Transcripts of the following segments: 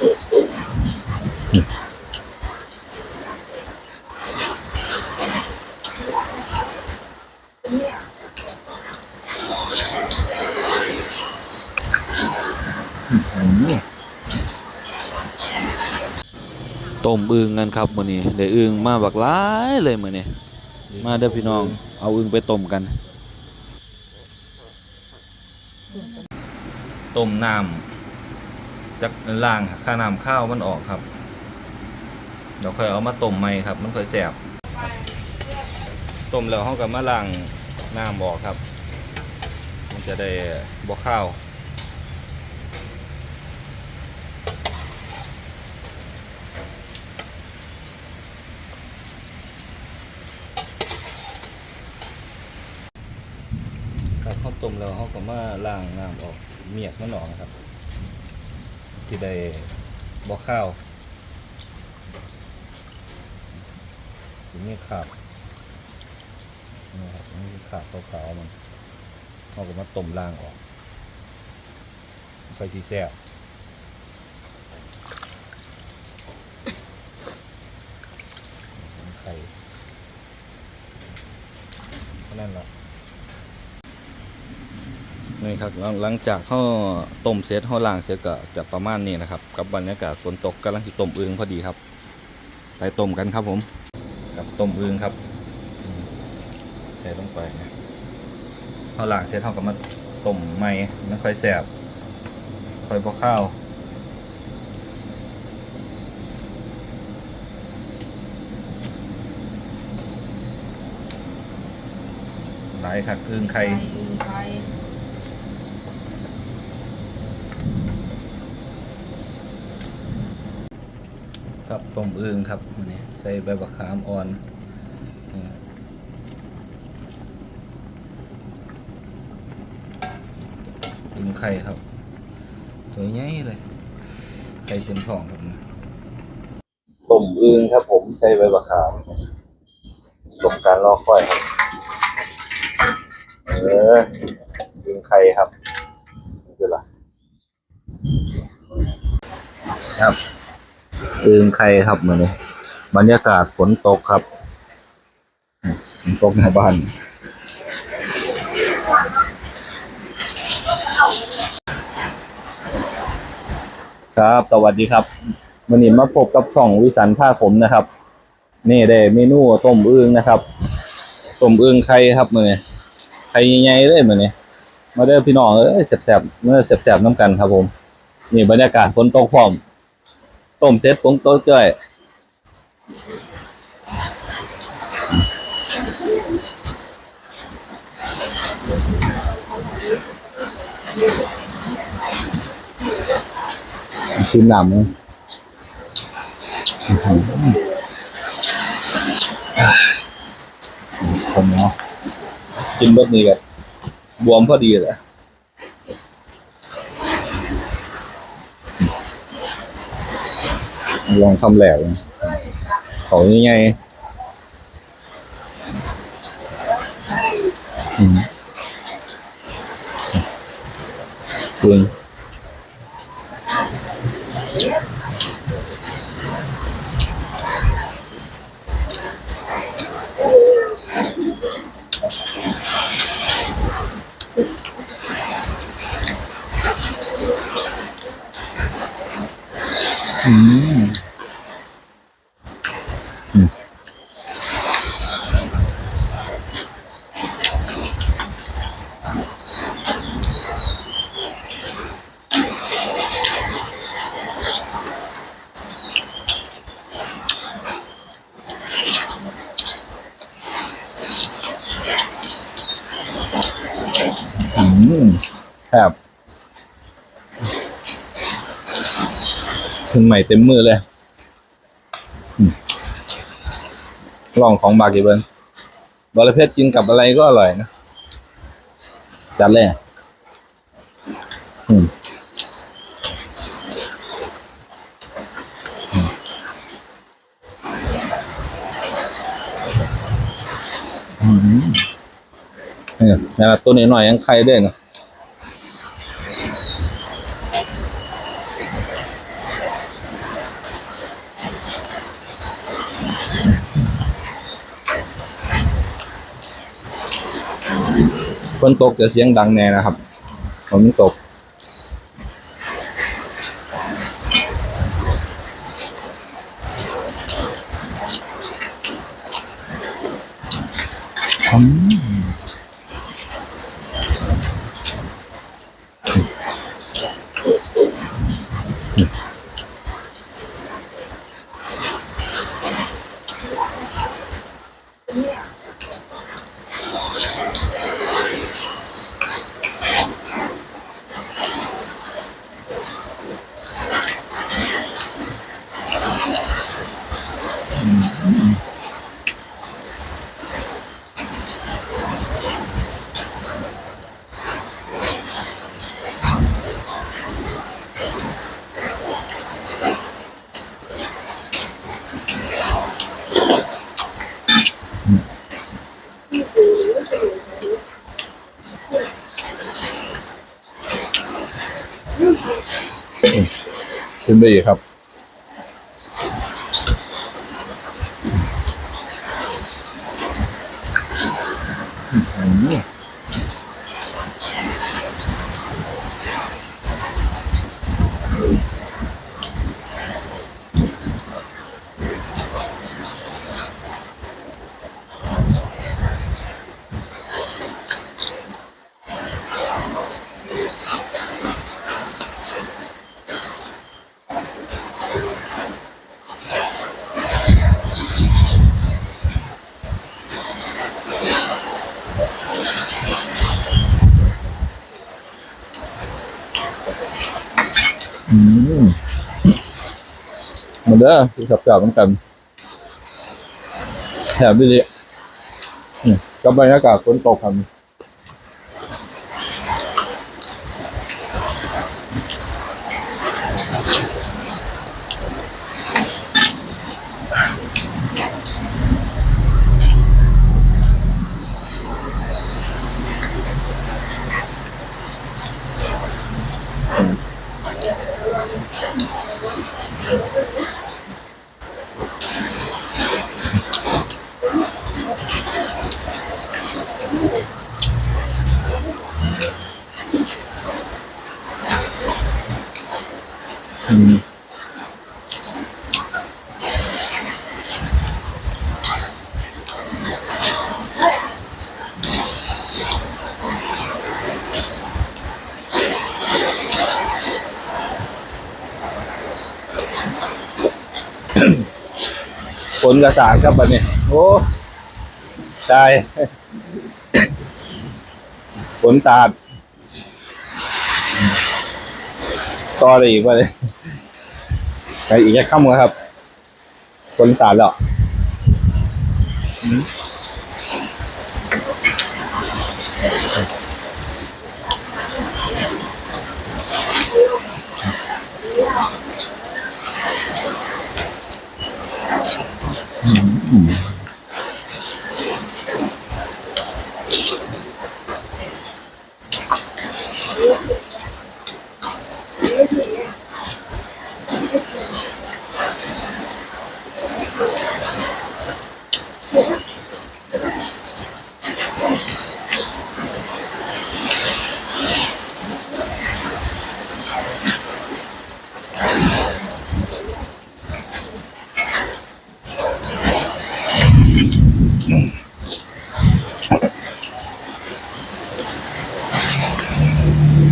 ต้มอึ่งกันครับมื้อนี้ได้อึ่งมาบักหลายเลยมื้อนี้มาเด้อพี่น้อง เอาอึ่งไปต้มกัน ต้มน้ำ จากล่างค่าน้ำข้าวมันออกครับเดี๋ยวค่อยเอามาต้มใหม่ครับ มันค่อยแสบต้มแล้วเขาก็มาล้างน้ำออกครับ มันจะได้บ่ข้าวครับเขาต้มแล้วเขาก็มาล้างน้ำออกเมียกมันออกนครับ ที่ได้บ่ข้าวทีนี้ขาบนี่ครับนี่คือขาบขาวๆมันเขาก็มาต้มล้างออกไฟสีแซ่บไข่เท่นั่นแหละ นี่ครับหลังหลังจากเขาต้มเสร็จเขาล้างเสร็จก็จะประมาณนี้นะครับ กับบรรยากาศฝนตกกำลังที่ต้มอึงพอดีครับไปต้มกันครับผมกับต้มอึงครับใส่ลงไปนะเขาล้างเสร็จเขาก็มาต้มใหม่ไม่ค่อยแสบค่อยพอข้าวหลายครับอึงไข่ ไข่ ครับ ต้มอึ่งครับอันนี้ใส่ใบบักขามอ่อนนี่อึ่งไข่ครับ ตัวใหญ่เลย ไข่เต็มท้องครับต้มอึ่งครับ ผมใส่ใบบักขามต้มการลอกค่อยครับ เอออึ่งไข่ครับนี่คืออะไรครับ อึงไข่ครับมือนี้บรรยากาศฝนตกครับฝนตกในบ้านครับ สวัสดีครับวันนี้มาพบกับช่องวิสันผ้าผมนะครับ นี่ได้เมนูต้มอึงนะครับต้มอึงไข่ครับมือนี้ไข่ใหญ่ๆเลยมือนี้มาเด้อพี่น้องเอ้ยแสบๆเมื่อแสบๆน้ำกันครับผม นี่บรรยากาศฝนตกพร้อม ต้มเสร็จผมโต๊ะจ้อยชิมหนำเลยอื้อหือผมเนาะกินแบบนี้กับบวมพอดีเลย ลองคำแหลวเขายังไงคุณอืม ครับขึ้นใหม่เต็มมือเลยลองของบากี่เบิร์นบระเพ็ดกินกับอะไรก็อร่อยนะ จัดเลยอืมอืมอืม นี่ยตัวนี้หน่อยยังใครเด้วนะฝนตกจะเสียงดังแน่นะครับฝนตกอืม ขึ้นไปอีกครับอืม เด้อที่ขับจับเหมือนกันแถมดีๆกับบรรยากาศฝนตกครับ อืมฝนกระสานครับบัดนี้ โอ้ใช่ฝนสาดต่ ต่อเลยอีกว่าเลยไปอีกแค่ค่ำครับ คนสารแล้วอืม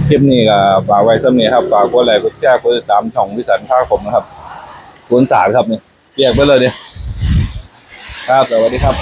คลิปนี้ก็ฝากไว้สำนี้ครับฝากกดไลค์กดแชร์กดติดตามช่องวิสันท่าผมนะครับคนสารครับเนี่ยเรียกไปเลยเนี่ยครับสวัสดีครับ